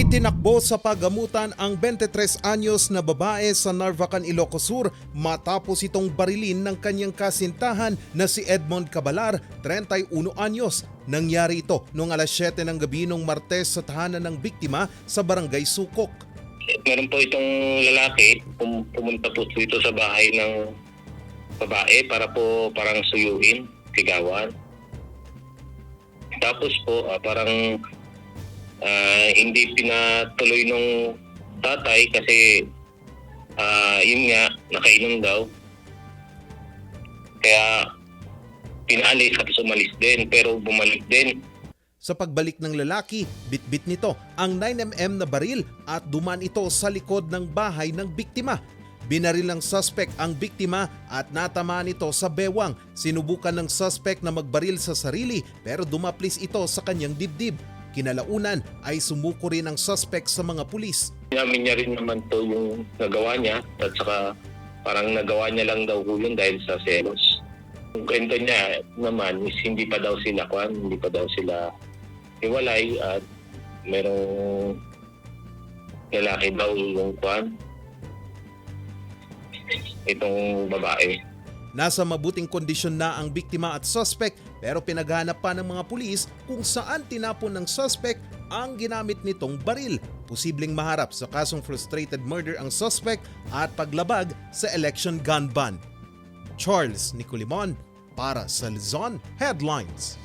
Itinakbo sa pagamutan ang 23 anyos na babae sa Narvacan, Ilocos Sur matapos itong barilin ng kanyang kasintahan na si Edmond Cabalar, 31 anyos. Nangyari ito noong alas 7 ng gabi nung Martes sa tahanan ng biktima sa Barangay Sukok. meron po itong lalaki pum- pumunta po dito sa bahay ng babae para po parang suyuin, sigawan. Tapos po ah, parang ah, hindi pinatuloy nung tatay kasi ah, yun nga, nakainom daw. Kaya pinaalis at umalis din pero bumalik din. Sa pagbalik ng lalaki, bitbit nito ang 9mm na baril at duman ito sa likod ng bahay ng biktima. Binaril ng suspect ang biktima at natamaan ito sa bewang. Sinubukan ng suspect na magbaril sa sarili pero dumaplis ito sa kanyang dibdib. Kinalaunan ay sumuko rin ang suspect sa mga pulis. Inamin niya rin naman to yung nagawa niya at saka parang nagawa niya lang daw yun dahil sa selos. Yung kwento niya naman is hindi pa daw sila kwan, hindi pa daw sila hiwalay at merong lalaki daw yung kwan itong babae. Nasa mabuting kondisyon na ang biktima at suspect pero pinaghanap pa ng mga pulis kung saan tinapon ng suspect ang ginamit nitong baril. Posibleng maharap sa kasong frustrated murder ang suspect at paglabag sa election gun ban. Charles Nicolimon para sa Luzon Headlines.